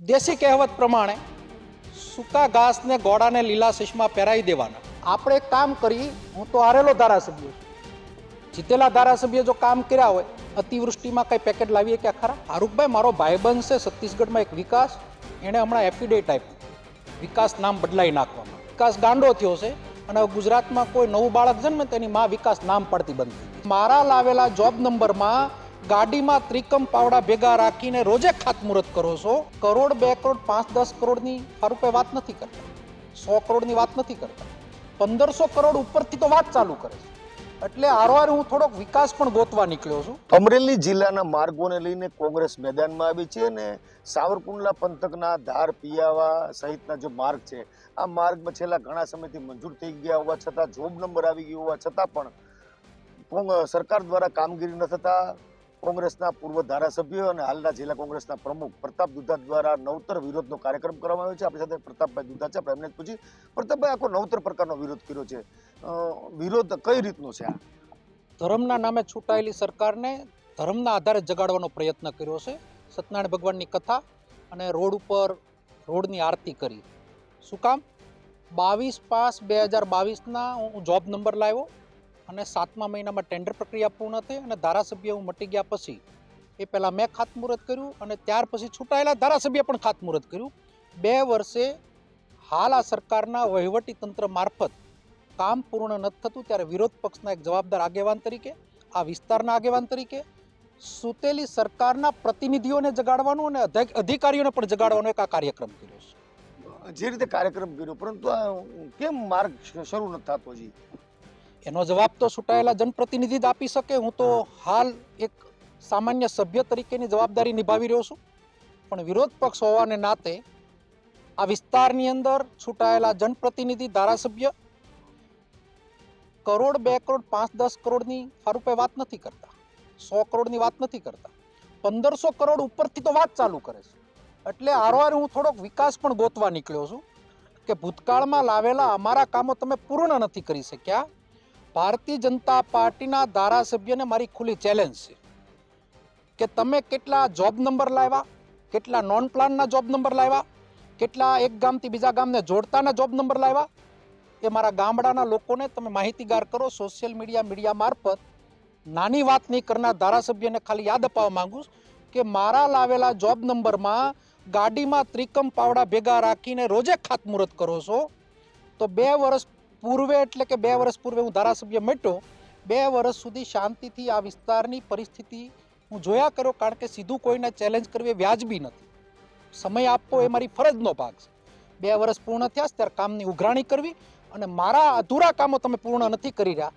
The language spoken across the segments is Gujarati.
દેશી કહેવત પ્રમાણે સૂકા ઘાસને ગોળાને લીલા શીશમાં પહેરાવી દેવાના. આપણે કામ કરી હું તો હારેલો ધારાસભ્ય છું. જીતેલા ધારાસભ્ય જો કામ કર્યા હોય, અતિવૃષ્ટિમાં કંઈ પેકેટ લાવીએ કે ખરા? ફારૂકભાઈ મારો ભાઈબંધ છે છત્તીસગઢમાં એક વિકાસ, એણે હમણાં એફિડેટ આપ્યું. વિકાસ નામ બદલાઈ નાખવામાં. વિકાસ ગાંડો થયો છે અને ગુજરાતમાં કોઈ નવું બાળક જન્મે તેની માં વિકાસ નામ પડતી બનતી મારા લાવેલા જોબ નંબરમાં ગાડીમાં ત્રિકમ પાવડા ભેગા રાખીને રોજે ખાતમુહૂર્ત કરો છો? કરોડ, બે કરોડ, પાંચ, દસ કરોડની રૂપે વાત નથી કરતા. સો કરોડની વાત નથી કરતા. પંદરસો કરોડ ઉપરથી તો વાત ચાલુ કરે છે. એટલે આરવાર હું થોડોક વિકાસ પણ ગોતવા નીકળ્યો છું. અમરેલી જિલ્લાના માર્ગોને લઈને કોંગ્રેસ મેદાનમાં આવી છે અને સાવરકુંડલા પંથકના ધાર પિયાવા સહિતના જે માર્ગ છે, આ માર્ગમાં છેલ્લા ઘણા સમયથી મંજૂર થઈ ગયા હોવા છતાં, જોબ નંબર આવી ગયો હોવા છતાં પણ સરકાર દ્વારા કામગીરી ન થતા કોંગ્રેસના પૂર્વ ધારાસભ્ય અને હાલના જિલ્લા કોંગ્રેસના પ્રમુખ પ્રતાપ દુધા દ્વારા નવતર વિરોધનો કાર્યક્રમ કરવામાં આવ્યો છે. આપણી સાથે પ્રતાપભાઈ દુધા છે, આપણે એમને જ પૂછી. પ્રતાપભાઈ, આખો નવતર પ્રકારનો વિરોધ કર્યો છે. વિરોધ કઈ રીતનો છે આ? ધર્મના નામે છૂટાયેલી સરકારને ધર્મના આધારે જગાડવાનો પ્રયત્ન કર્યો છે. સત્યનારાયણ ભગવાનની કથા અને રોડ ઉપર રોડની આરતી કરી. શું કામ? બાવીસ પાંચ બે હજાર બાવીસના હું જોબ નંબર લાવ્યો. અને સાતમા મહિનામાં ટેન્ડર પ્રક્રિયા પૂર્ણ થઈ અને ધારાસભ્ય હું મટી ગયા પછી એ પહેલાં મેં ખાતમુહૂર્ત કર્યું અને ત્યાર પછી છૂટાયેલા ધારાસભ્ય પણ ખાતમુહૂર્ત કર્યું. બે વર્ષે હાલ આ સરકારના વહીવટી તંત્ર મારફત કામ પૂર્ણ નથી થતું ત્યારે વિરોધ પક્ષના એક જવાબદાર આગેવાન તરીકે, આ વિસ્તારના આગેવાન તરીકે સૂતેલી સરકારના પ્રતિનિધિઓને જગાડવાનું અને અધિકારીઓને પણ જગાડવાનો એક આ કાર્યક્રમ કર્યો છે. જે રીતે કાર્યક્રમ કર્યો, પરંતુ આ કેમ માર્ગ શરૂ નથી થતો હજી? એનો જવાબ તો છૂટાયેલા જનપ્રતિનિધિ જ આપી શકે. હું તો હાલ એક સામાન્ય સભ્ય તરીકેની જવાબદારી નિભાવી રહ્યો છું. પણ વિરોધ પક્ષ હોવાને નાતે આ વિસ્તારની અંદર છૂટાયેલા જનપ્રતિનિધિ ધારાસભ્ય કરોડ બે કરોડ પાંચ દસ કરોડની ફારૂકભાઈ વાત નથી કરતા. સો કરોડની વાત નથી કરતા. પંદરસો કરોડ ઉપરથી તો વાત ચાલુ કરે છે. એટલે આરવાર હું થોડોક વિકાસ પણ ગોતવા નીકળ્યો છું કે ભૂતકાળમાં લાવેલા અમારા કામો તમે પૂર્ણ નથી કરી શક્યા. ભારતીય જનતા પાર્ટીના ધારાસભ્યને મારી ખુલ્લી ચેલેન્જ છે કે તમે કેટલા જોબ નંબર લાવ્યા, કેટલા નોન પ્લાનના જોબ નંબર લાવ્યા, કેટલા એક ગામથી બીજા ગામને જોડતાના જોબ નંબર લાવ્યા, એ મારા ગામડાના લોકોને તમે માહિતીગાર કરો સોશિયલ મીડિયા મીડિયા મારફત. નાની વાત નહીં કરનાર ધારાસભ્યને ખાલી યાદ અપાવવા માંગુ કે મારા લાવેલા જોબ નંબરમાં ગાડીમાં ત્રિકમ પાવડા ભેગા રાખીને રોજે ખાતમુહૂર્ત કરો છો, તો બે વર્ષ પૂર્વે એટલે કે બે વર્ષ પૂર્વે હું ધારાસભ્ય મેટ્યો, બે વર્ષ સુધી શાંતિથી આ વિસ્તારની પરિસ્થિતિ હું જોયા કર્યો, કારણ કે સીધું કોઈને ચેલેન્જ કરવી વ્યાજબી નથી. સમય આપવો એ મારી ફરજનો ભાગ છે. બે વર્ષ પૂર્ણ થયા ત્યારે કામની ઉઘરાણી કરવી અને મારા અધૂરા કામો તમે પૂર્ણ નથી કરી રહ્યા.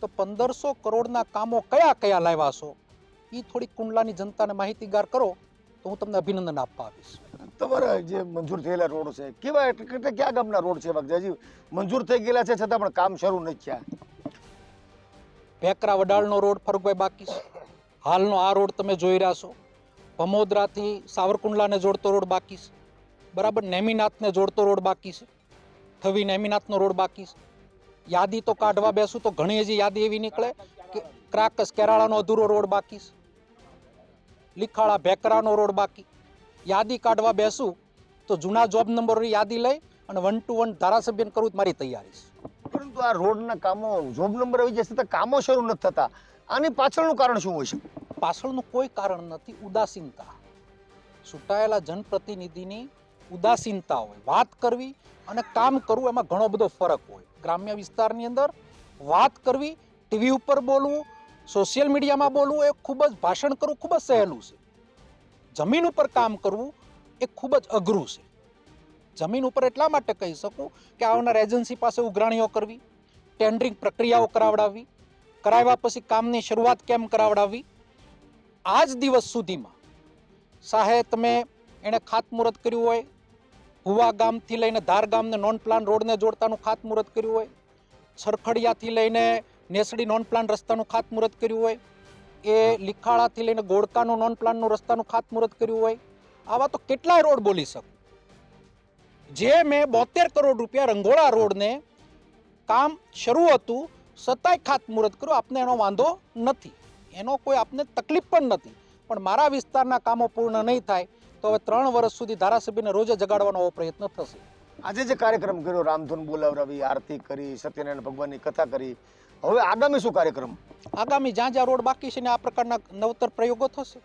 તો પંદરસો કરોડના કામો કયા કયા લાવ્યા છો? એ થોડી કુંડલાની જનતાને માહિતીગાર કરો, તો હું તમને અભિનંદન આપવા આવીશ. તમારા જે મંજૂર થયેલા રોડ છે, કેવા એટલે ક્યાં ગામના રોડ છે એવા મંજૂર થઈ ગયેલા છે છતાં પણ કામ શરૂ નથી થયા. ભેકરા વડાળનો રોડ ફરુકભાઈ બાકી છે. હાલનો આ રોડ તમે જોઈ રહ્યા છો. ભમોદરાથી સાવરકુંડલાને જોડતો રોડ બાકી છે. બરાબર નેમિનાથને જોડતો રોડ બાકી છે. થવી નેમિનાથનો રોડ બાકી છે. યાદી તો કાઢવા બેસું તો ઘણી હજી યાદી એવી નીકળે કે ક્રાકસ કેરાળાનો અધૂરો રોડ બાકી છે. લીખાળા ભેકરાનો રોડ બાકી. યાદી કાઢવા બેસું તો જૂના જોબ નંબરોની યાદી લઈ અને વન ટુ વન ધારાસભ્યને કરવું મારી તૈયારી છે. પરંતુ આ રોડના કામો જોબ નંબર આવી જશે તો કામો શરૂ નથી થતા. આની પાછળનું કારણ શું હોય છે? પાછળનું કોઈ કારણ નથી ઉદાસીનતા. ચૂંટાયેલા જનપ્રતિનિધિની ઉદાસીનતા હોય. વાત કરવી અને કામ કરવું એમાં ઘણો બધો ફરક હોય. ગ્રામ્ય વિસ્તારની અંદર વાત કરવી ટીવી ઉપર બોલવું સોશિયલ મીડિયામાં બોલવું એ ખૂબ જ ભાષણ કરવું ખૂબ જ સહેલું છે. જમીન ઉપર કામ કરવું એ ખૂબ જ અઘરું છે. જમીન ઉપર એટલા માટે કહી શકું કે આવનાર એજન્સી પાસે ઉઘરાણીઓ કરવી ટેન્ડરિંગ પ્રક્રિયાઓ કરાવડાવી કરાવ્યા પછી કામની શરૂઆત કેમ કરાવડાવી આ જ દિવસ સુધીમાં સાહે તમે એણે ખાતમુહૂર્ત કર્યું હોય હુવા ગામથી લઈને ધાર ગામને નોન પ્લાન રોડને જોડતાનું ખાતમુહૂર્ત કર્યું હોય છરખડિયાથી લઈને નેસડી નોન પ્લાન રસ્તાનું ખાતમુહૂર્ત કર્યું હોય એ લીખાળાથી લઈને ગોળકાનું નોન પ્લાનનું રસ્તાનું ખાતમુહૂર્ત કર્યું હોય, આવા તો કેટલાય રોડ બોલી શકું? જે મેં બોતેર કરોડ રૂપિયા રંગોળા રોડને કામ શરૂ હતું છતાંય ખાતમુહૂર્ત કર્યું, આપને એનો વાંધો નથી. એનો કોઈ આપને તકલીફ પણ નથી. પણ મારા વિસ્તારના કામો પૂર્ણ નહીં થાય, તો હવે ત્રણ વર્ષ સુધી ધારાસભ્યને રોજે જગાડવાનો પ્રયત્ન થશે. આજે જે કાર્યક્રમ કર્યો, રામધૂન બોલાવરાવી, આરતી કરી, સત્યનારાયણ ભગવાનની કથા કરી હવે આગામી શું કાર્યક્રમ? આગામી જ્યાં જ્યાં રોડ બાકી છે ને આ પ્રકારના નવતર પ્રયોગો થશે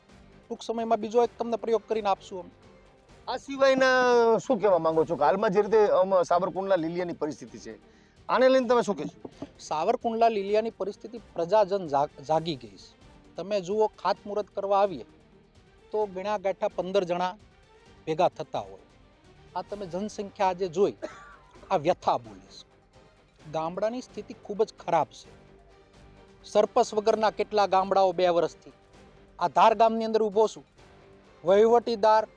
ટૂંક સમયમાં બીજો એક તમને પ્રયોગ કરીને આપશું અમે. આ સિવાયના શું કહેવા માંગો છો કે હાલમાં જે રીતે સાબરકુંડલા લીલિયાની પરિસ્થિતિ છે આને લઈને તમે શું કહેશો? સાવરકુંડલા લીલિયાની પરિસ્થિતિ પ્રજાજન જાગ- ગઈ છે. તમે જુઓ ખાતમુહૂર્ત કરવા આવીએ તો ગણ્યા ગાંઠા પંદર જણા ભેગા થતા હોય. આ તમે જનસંખ્યા આજે જોઈ આ વ્યથા બોલે છે. ગામડાની સ્થિતિ ખૂબ જ ખરાબ છે. સરપસ વગરના કેટલા ગામડાઓ બે વર્ષથી આ ધાર ગામની અંદર ઊભો છું. વહીવટીદાર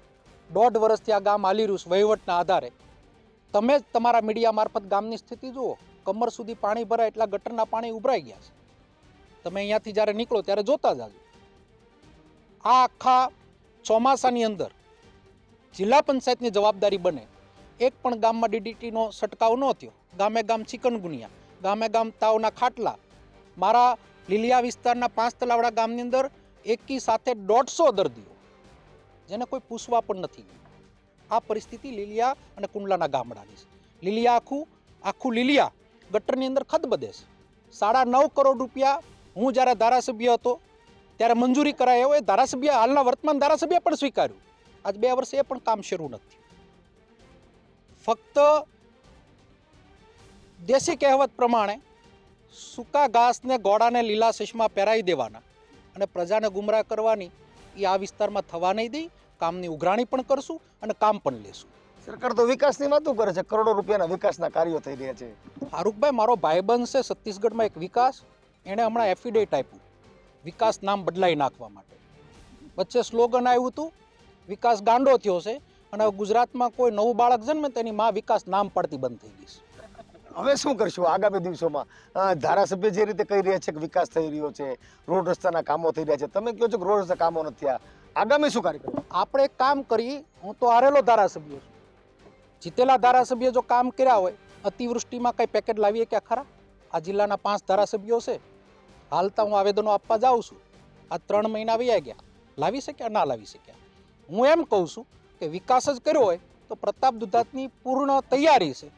દોઢ વર્ષથી આ ગામ હાલી રહ્યું છે વહીવટના આધારે. તમે જ તમારા મીડિયા મારફત ગામની સ્થિતિ જુઓ. કમર સુધી પાણી ભરાય એટલા ગટરના પાણી ઉભરાઈ ગયા છે. તમે અહીંયાથી જ્યારે નીકળો ત્યારે જોતા જાજો. આ આખા ચોમાસાની અંદર જિલ્લા પંચાયતની જવાબદારી બને. એક પણ ગામમાં ડીડીટીનો છંટકાવ ન થયો. ગામે ગામ ચિકનગુનિયા, ગામે ગામ તાવના ખાટલા. મારા લીલિયા વિસ્તારના પાંચ તલાવડા ગામની અંદર એકી સાથે દોઢસો દર્દીઓ. જેને કોઈ પૂછવા પણ નથી આ પરિસ્થિતિ લીલિયા અને કુંડલાના ગામડાની છે. લીલિયા આખું આખું લીલિયા ગટરની અંદર ખદબદે છે. સાડા નવ કરોડ રૂપિયા હું જ્યારે ધારાસભ્ય હતો, ત્યારે મંજૂરી કરાયો એ ધારાસભ્ય હાલના વર્તમાન ધારાસભ્ય પણ સ્વીકાર્યું. આજ બે વર્ષે એ પણ કામ શરૂ નથી ફક્ત દેશી કહેવત પ્રમાણે સૂકા ઘાસને ઘોડાને લીલા શીશમાં પહેરાવી દેવાના અને પ્રજાને ગુમરાહ કરવાની એ આ વિસ્તારમાં થવા નહીં દઈ કામની ઉઘરાણી પણ કરશું અને કામ પણ લેશું. સરકાર તો વિકાસની વાતો કરે છે કરોડો રૂપિયાના વિકાસના કાર્યો થઈ રહ્યા છે. ફારૂકભાઈ મારો ભાઈબંધ છે છત્તીસગઢમાં એક વિકાસ એણે હમણાં એફિડેટ આપ્યું વિકાસ નામ બદલાઈ નાખવા માટે. વચ્ચે સ્લોગન આવ્યું હતું વિકાસ ગાંડો થયો છે અને ગુજરાતમાં કોઈ નવું બાળક જન્મે તેની માં વિકાસ નામ પડતી બંધ થઈ ગઈ છે. હવે શું કરશું? આગામી દિવસોમાં ધારાસભ્ય જે રીતે કહી રહ્યા છે કે વિકાસ થઈ રહ્યો છે રોડ રસ્તાના કામો થઈ રહ્યા છે તમે કહો છો કે રોડ રસ્તા કામો નથી થયા. આગામી શું કાર્યક્રમ? આપણે એક કામ કરીએ હું તો હારેલો ધારાસભ્ય છું. જીતેલા ધારાસભ્ય જો કામ કર્યા હોય અતિવૃષ્ટિમાં કંઈ પેકેટ લાવીએ કે ખરા? આ જિલ્લાના પાંચ ધારાસભ્યો છે. હાલતા હું આવેદનો આપવા જાઉં છું. આ ત્રણ મહિના વ્યા ગયા. લાવી શક્યા ના લાવી શક્યા? હું એમ કહું છું કે વિકાસ જ કર્યો હોય, તો પ્રતાપ દુધાતની પૂર્ણ તૈયારી છે.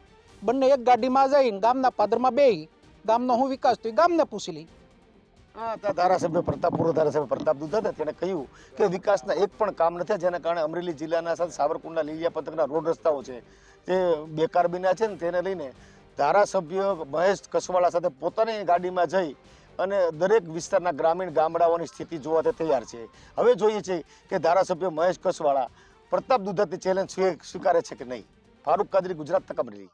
બંને એક ગાડીમાં જઈને ગામના પાદરમાં બે ગામનો હું વિકાસ તો ગામને પૂછી લઈ. હા ધારાસભ્ય પ્રતાપ, પૂર્વ ધારાસભ્ય પ્રતાપ દુધા હતા તેણે કહ્યું કે વિકાસના એક પણ કામ નથી, જેના કારણે અમરેલી જિલ્લાના સાથે સાવરકુંડલા, લીલિયા પંથકના રોડ રસ્તાઓ છે. તે બેકાર બન્યા છે ને તેને લઈને ધારાસભ્ય મહેશ કસવાળા સાથે પોતાની ગાડીમાં જઈ અને દરેક વિસ્તારના ગ્રામીણ ગામડાઓની સ્થિતિ જોવા તે તૈયાર છે. હવે જોઈએ છે કે ધારાસભ્ય મહેશ કસવાળા પ્રતાપ દુધાતી ચેલેન્જ સ્વીકારે છે કે નહીં? ફારૂક કાદરી ગુજરાત તક અમરેલી.